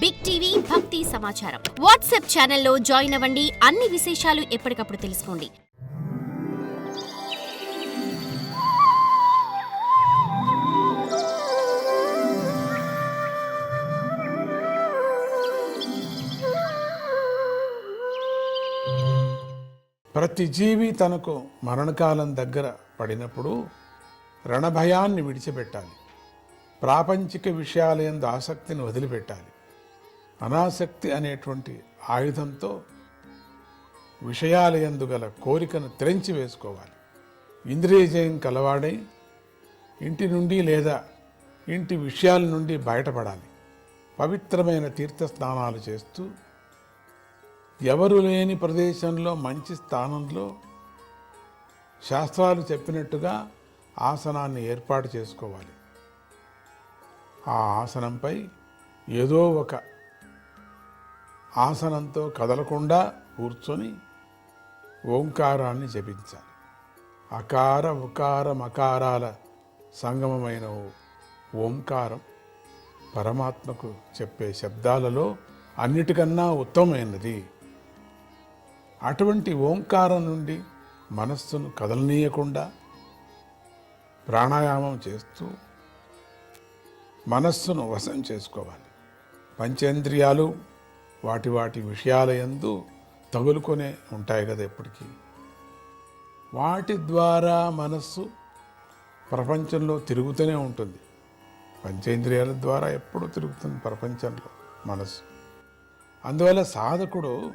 Big TV భక్తి సమాచారం WhatsApp ఛానల్లో జాయిన్ అవ్వండి. అన్ని విశేషాలు ఎప్పటికప్పుడు తెలుసుకోండి. ప్రతి జీవి తనకు మరణకాలం దగ్గర పడినప్పుడు రణభయాన్ని విడిచిపెట్టాలి. ప్రాపంచిక విషయాలయందు ఆసక్తిని వదిలిపెట్టాలి. అనాసక్తి అనేటువంటి ఆయుధంతో విషయాలయందు గల కోరికను తెరించి వేసుకోవాలి. ఇంద్రియజయం కలవాడై ఇంటి నుండి లేదా ఇంటి విషయాల నుండి బయటపడాలి. పవిత్రమైన తీర్థ స్నానాలు చేస్తూ ఎవరు లేని ప్రదేశంలో మంచి స్థానంలో శాస్త్రాలు చెప్పినట్టుగా ఆసనాన్ని ఏర్పాటు చేసుకోవాలి. ఆ ఆసనంపై ఏదో ఒక ఆసనంతో కదలకుండా కూర్చొని ఓంకారాన్ని జపించాలి. అకార ఉకార మకారాల సంగమమైన ఓ- ఓంకారం పరమాత్మకు చెప్పే శబ్దాలలో అన్నిటికన్నా ఉత్తమమైనది. అటువంటి ఓంకారం నుండి మనస్సును కదలనీయకుండా ప్రాణాయామం చేస్తూ మనస్సును వశం చేసుకోవాలి. పంచేంద్రియాలు వాటి వాటి విషయాలయందు తగులుకొనే ఉంటాయి కదా ఎప్పటికీ. వాటి ద్వారా మనస్సు ప్రపంచంలో తిరుగుతూనే ఉంటుంది. పంచేంద్రియాల ద్వారా ఎప్పుడూ తిరుగుతుంది ప్రపంచంలో మనస్సు. అందువల్ల సాధకుడు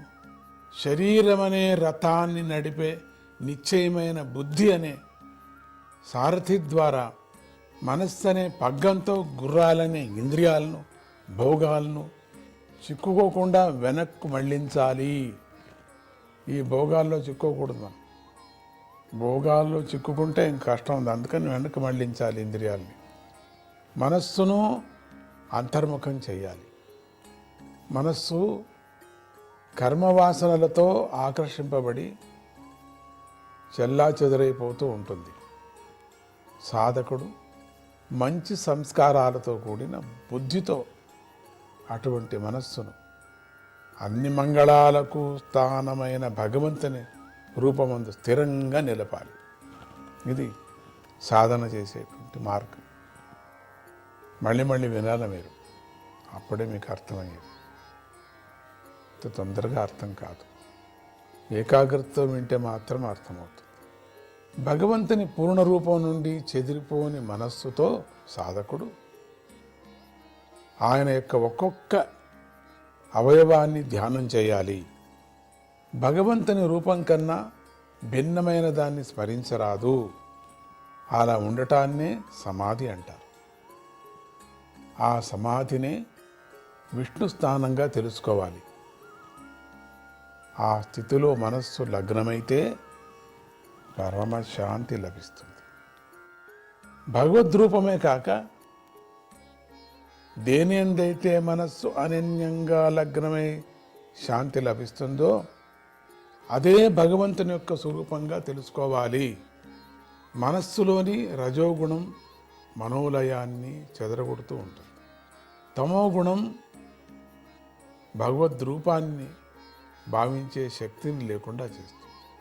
శరీరం అనే రథాన్ని నడిపే నిశ్చయమైన బుద్ధి అనే సారథి ద్వారా మనస్సు అనే పగ్గంతో గుర్రాలనే ఇంద్రియాలను భోగాలను చిక్కుకోకుండా వెనక్కు మళ్ళించాలి. ఈ భోగాల్లో చిక్కుకోకూడదు మనం. భోగాల్లో చిక్కుకుంటే ఇంక కష్టం ఉంది. అందుకని వెనక్కి మళ్ళించాలి ఇంద్రియాలని. మనస్సును అంతర్ముఖం చేయాలి. మనస్సు కర్మవాసనలతో ఆకర్షింపబడి చెల్లా చెదరైపోతూ ఉంటుంది. సాధకుడు మంచి సంస్కారాలతో కూడిన బుద్ధితో అటువంటి మనస్సును. అన్ని మంగళాలకు స్థానమైన భగవంతుని రూపమందు స్థిరంగా నిలపాలి. ఇది సాధన చేసేటువంటి మార్గం. మళ్ళీ మళ్ళీ వినాలి మీరు? అప్పుడే మీకు అర్థమయ్యేది. ఇంత తొందరగా అర్థం కాదు. ఏకాగ్రతతో వింటే మాత్రం అర్థమవుతుంది. భగవంతుని పూర్ణ రూపం నుండి చెదిరిపోని మనస్సుతో సాధకుడు ఆయన యొక్క ఒక్కొక్క అవయవాన్ని ధ్యానం చేయాలి. భగవంతుని రూపం కన్నా భిన్నమైన దాన్ని స్మరించరాదు. అలా ఉండటాన్నే సమాధి అంటారు. ఆ సమాధినే విష్ణు స్థానంగా తెలుసుకోవాలి. ఆ స్థితిలో మనస్సు లగ్నమైతే పరమశాంతి లభిస్తుంది. భగవద్రూపమే కాక దేని ఎందైతే మనస్సు అనన్యంగా లగ్నమై శాంతి లభిస్తుందో అదే భగవంతుని యొక్క స్వరూపంగా తెలుసుకోవాలి. మనస్సులోని రజోగుణం మనోలయాన్ని చెదరగొడుతూ ఉంటుంది. తమో గుణం భగవద్రూపాన్ని భావించే శక్తిని లేకుండా చేస్తుంది.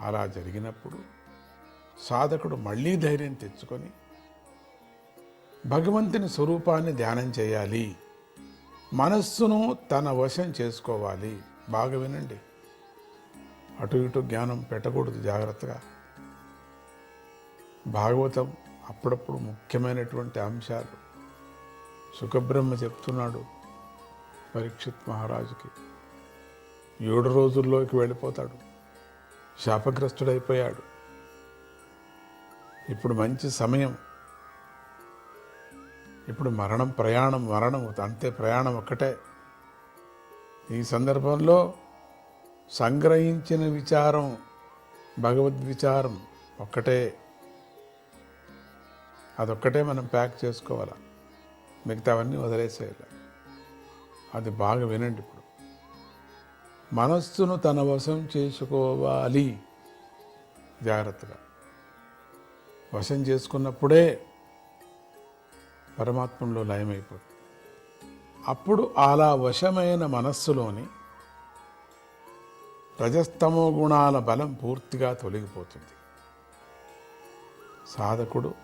అలా జరిగినప్పుడు సాధకుడు మళ్ళీ ధైర్యం తెచ్చుకొని భగవంతుని స్వరూపాన్ని ధ్యానం చేయాలి. మనస్సును తన వశం చేసుకోవాలి. బాగా వినండి. అటు ఇటు జ్ఞానం పెట్టకూడదు జాగ్రత్తగా. భాగవతం అప్పుడప్పుడు ముఖ్యమైనటువంటి అంశాలు. సుఖబ్రహ్మ చెప్తున్నాడు పరీక్షిత్ మహారాజుకి. ఏడు రోజుల్లోకి వెళ్ళిపోతాడు. శాపగ్రస్తుడైపోయాడు. ఇప్పుడు మంచి సమయం. ఇప్పుడు మరణం ప్రయాణం మరణం అంతే ప్రయాణం ఒక్కటే. ఈ సందర్భంలో సంగ్రహించిన విచారం భగవద్విచారం ఒక్కటే. అదొక్కటే మనం ప్యాక్ చేసుకోవాలి? మిగతావన్నీ వదిలేసేయాలి? అది బాగా వినండి ఇప్పుడు. మనస్సును తన వశం చేసుకోవాలి. జాగ్రత్తగా. వశం చేసుకున్నప్పుడే పరమాత్మంలో లయమైపోతుంది. అప్పుడు అలా వశమైన మనస్సులోని రజస్తమో గుణాల బలం పూర్తిగా తొలగిపోతుంది. సాధకుడు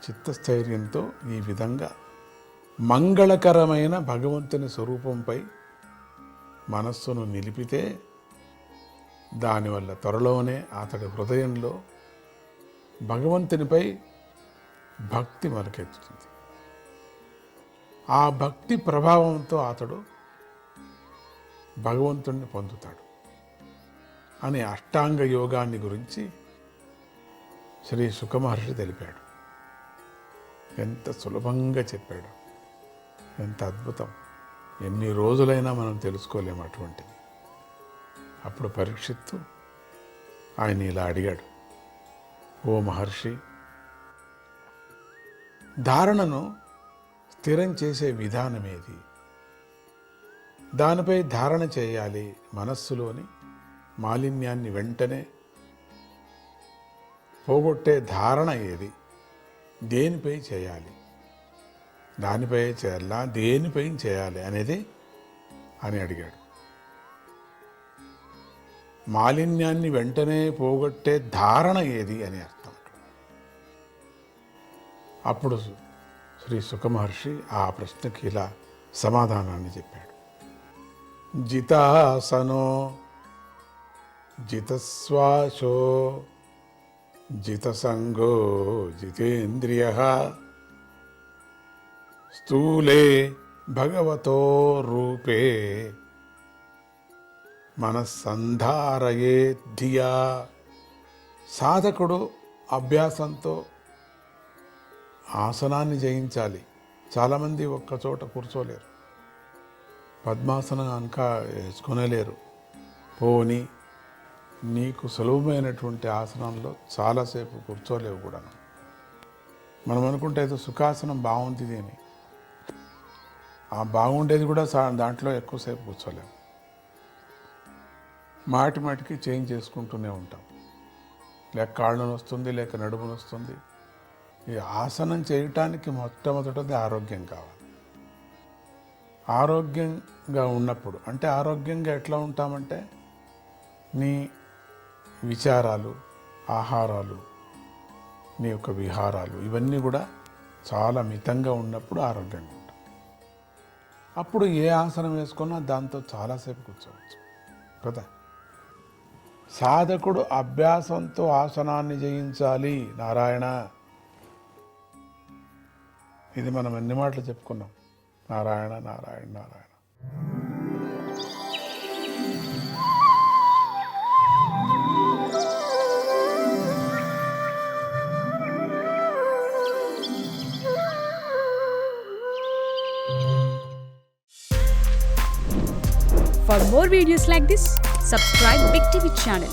చిత్తస్థైర్యంతో ఈ విధంగా మంగళకరమైన భగవంతుని స్వరూపంపై మనస్సును నిలిపితే దానివల్ల త్వరలోనే అతడి హృదయంలో భగవంతునిపై భక్తి మొలకెత్తుతుంది. ఆ భక్తి ప్రభావంతో అతడు భగవంతుణ్ణి పొందుతాడు అనే అష్టాంగ యోగాన్ని గురించి శ్రీ సుఖమహర్షి తెలిపాడు. ఎంత సులభంగా చెప్పాడు. ఎంత అద్భుతం. ఎన్ని రోజులైనా మనం తెలుసుకోలేము అటువంటిది. అప్పుడు పరీక్షిత్తు ఆయన ఇలా అడిగాడు. ఓ మహర్షి ధారణను స్థిరం చేసే విధానం ఏది దానిపై ధారణ చేయాలి మనస్సులోని మాలిన్యాన్ని వెంటనే. పోగొట్టే ధారణ ఏది? దేనిపై చేయాలి? దానిపై చేయాలా? దేనిపై చేయాలి అనేది అని అడిగాడు. మాలిన్యాన్ని వెంటనే పోగొట్టే ధారణ ఏది అని అర్థం. అప్పుడు శ్రీ సుఖమహర్షి ఆ ప్రశ్నకి ఇలా సమాధానాన్ని చెప్పాడు. జితాసనో జితశ్వాసో జితసంగో జితేంద్రియ స్థూలే భగవతో రూపే మనస్సంధారయే ధియా సాధకుడు అభ్యాసంతో ఆసనాన్ని జయించాలి. చాలామంది ఒక్క చోట కూర్చోలేరు. పద్మాసనం కనుక వేసుకొనలేరు. పోని నీకు సులభమైనటువంటి ఆసనంలో చాలాసేపు కూర్చోలేవు కూడా. మనం అనుకుంటే ఏదో సుఖాసనం బాగుంటుంది అని ఆ బాగుండేది కూడా సా- దాంట్లో ఎక్కువసేపు కూర్చోలేము. మాటి మాటికి చేంజ్ చేసుకుంటూనే ఉంటాం. లేక కాళ్ళు వస్తుంది లేక నడుము వస్తుంది ఈ ఆసనం చేయటానికి మొట్టమొదటిది ఆరోగ్యం కావాలి. ఆరోగ్యంగా ఉన్నప్పుడు అంటే ఆరోగ్యంగా ఎట్లా ఉంటామంటే నీ విచారాలు ఆహారాలు నీ యొక్క విహారాలు ఇవన్నీ కూడా చాలా మితంగా ఉన్నప్పుడు ఆరోగ్యంగా ఉంటాం. అప్పుడు ఏ ఆసనం వేసుకున్నా దాంతో చాలాసేపు కూర్చోవచ్చు కదా? సాధకుడు అభ్యాసంతో ఆసనాన్ని జయించాలి నారాయణ. ఇది మనం ఎన్ని మాటలు చెప్పుకున్నాం Narayana Narayana Narayana For more videos like this, subscribe Big TV channel